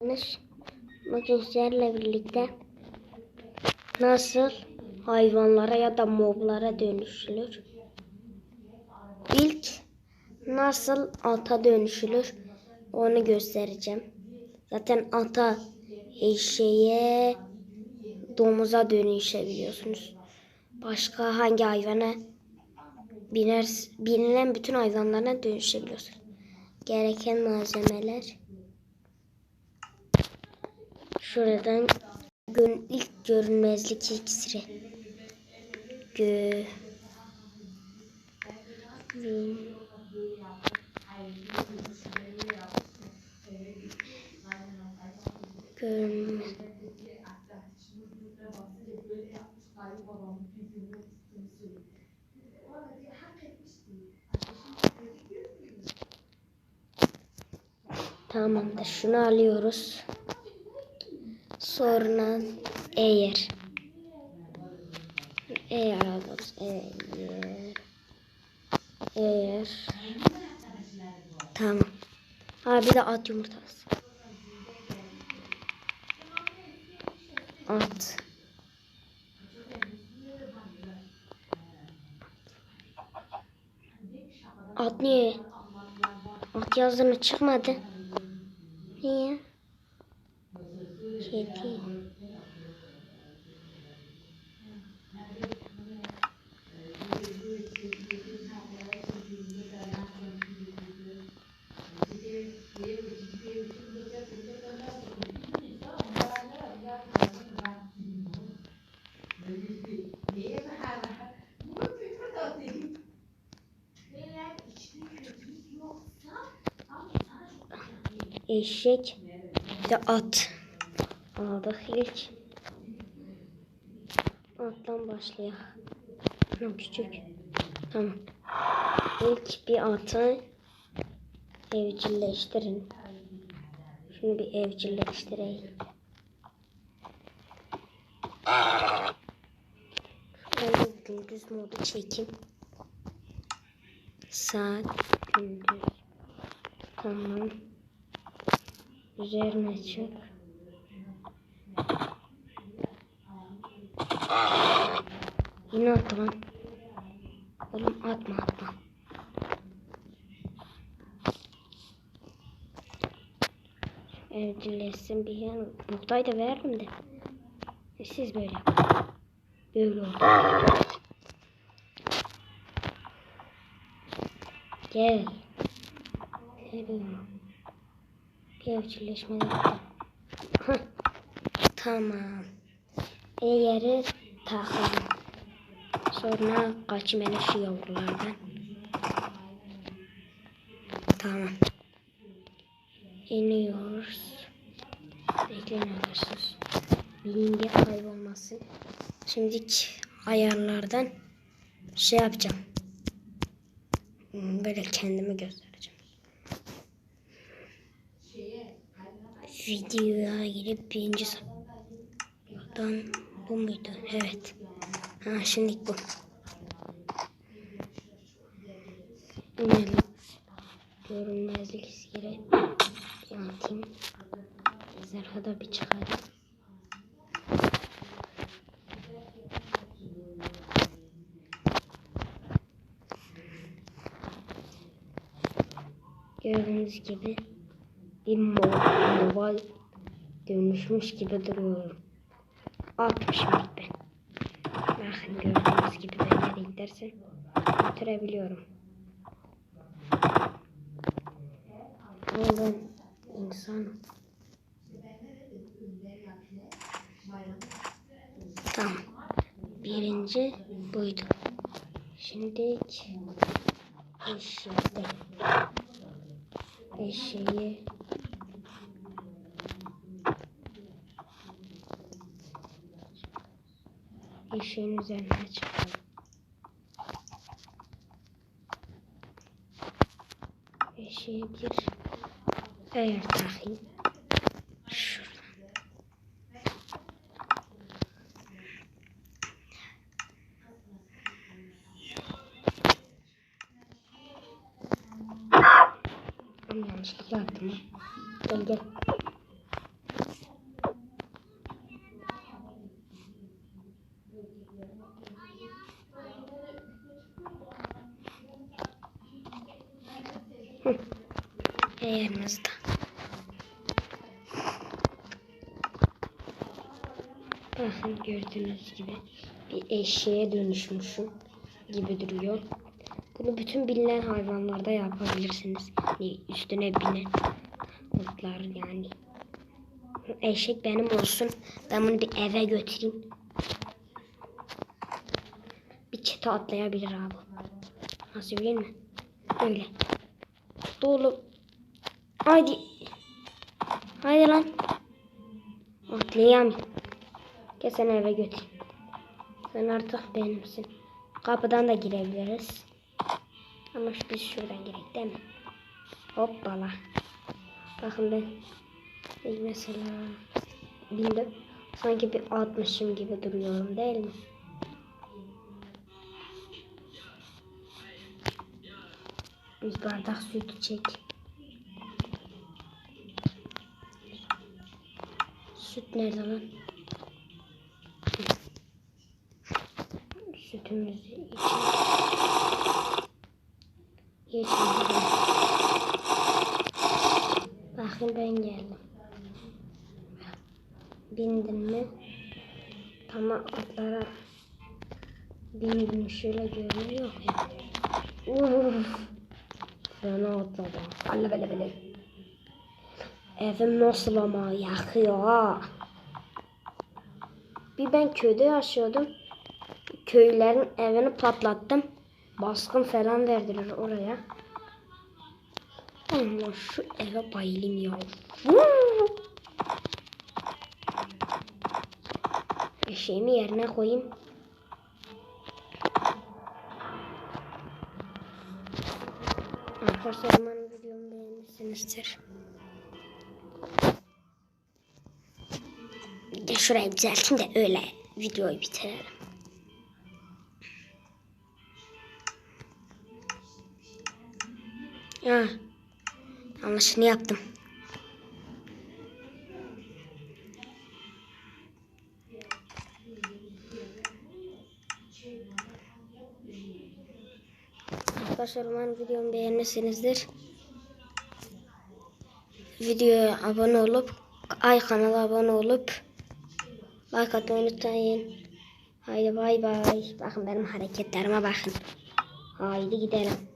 Bugün sizlerle birlikte nasıl hayvanlara ya da moblara dönüşülür? İlk nasıl ata dönüşülür onu göstereceğim. Zaten ata eşeğe domuza dönüşebiliyorsunuz. Başka hangi hayvana biner, binilen bütün hayvanlara dönüşebiliyorsunuz. Gereken malzemeler Şuradan gün ilk görünmezlik iksiri. Gö Görünmez Tamamdır. Şunu alıyoruz. Sonra eğer. Eğer alırız eğer eğer. Tamam. Ha bir de at yumurtası. At. At niye? At yazdığını çıkmadı niye Kedi. Eşek bir de at aldık ilk. Attan başlayalım. Tamam küçük. Tamam. İlk bir atı evcilleştirin. Şunu bir evcilleştireyim. Şöyle gündüz modu çekeyim. Saat gündüz. Tamam. Üzerine çık. Yine attı lan. Oğlum atma atma. Evcilleşsin bir yan. Buğday da veririm de. E siz böyle. Böyle oldu. Gel. Gel. Bir evcilleşme. Tamam. Eğeri takalım. Sonra kaçmeli şu yavrulardan. Tamam. İniyoruz. Bekleyin arkadaşlar. Bilingi kaybolmasın. Şimdi ayarlardan şey yapacağım. Böyle kendimi göstereceğim. Videoya girip birinci sayfadan bu muydu? Evet. Ha şimdi bu. İnelim. Görünmezlik iskele atayım. Zırhı da bir çıkarayım. Gördüğünüz gibi bir mo- mobile dönüşmüş gibi duruyorum. 60 ben. Bakın gördüğünüz gibi ben nereye giderse götürebiliyorum. Ama ben insan. Tamam. Birinci buydu. Şimdi eşekte. Eşeği eşeğin üzerine çıkalım. Eşeğe bir eğer takayım. Şuradan. Yanlışlıkla attım. Gel gel. Yerimizde. Bakın gördüğünüz gibi bir eşeğe dönüşmüşüm gibi duruyor. Bunu bütün bilinen hayvanlarda yapabilirsiniz. Yani üstüne binen otlar yani. Eşek benim olsun. Ben bunu bir eve götüreyim. Bir çete atlayabilir abi. Nasıl biliyor musun? Öyle. Dolu. Haydi. Haydi lan. Atlayamıyorum. Gel seni eve götüreyim. Sen artık benimsin. Kapıdan da girebiliriz. Ama biz şuradan girek değil mi? Hoppala. Bakın ben mesela bindim. Sanki bir atmışım gibi duruyorum değil mi? Bir bardak süt içecek. Süt nerede lan? Sütümüzü. Geçelim. Bakın ben geldim. Bindin mi? Tamam atlara bindim şöyle görünüyor ya. Uf. Ben atladım. Allah böyle böyle. Evim nasıl ama yakıyor ha. Bir ben köyde yaşıyordum. Köylerin evini patlattım. Baskın falan verdiler oraya. Ama şu eve bayılayım ya. Eşeğimi yerine koyayım. Arkadaşlar umarım videomu beğenmişsinizdir. Ya şurayı düzelteyim de öyle videoyu bitirelim. Ha, yanlışını yaptım. Arkadaşlar umarım videomu beğenmişsinizdir. Videoya abone olup, ay kanala abone olup like atmayı unutmayın. Haydi bay bay. Bakın benim hareketlerime bakın. Haydi gidelim.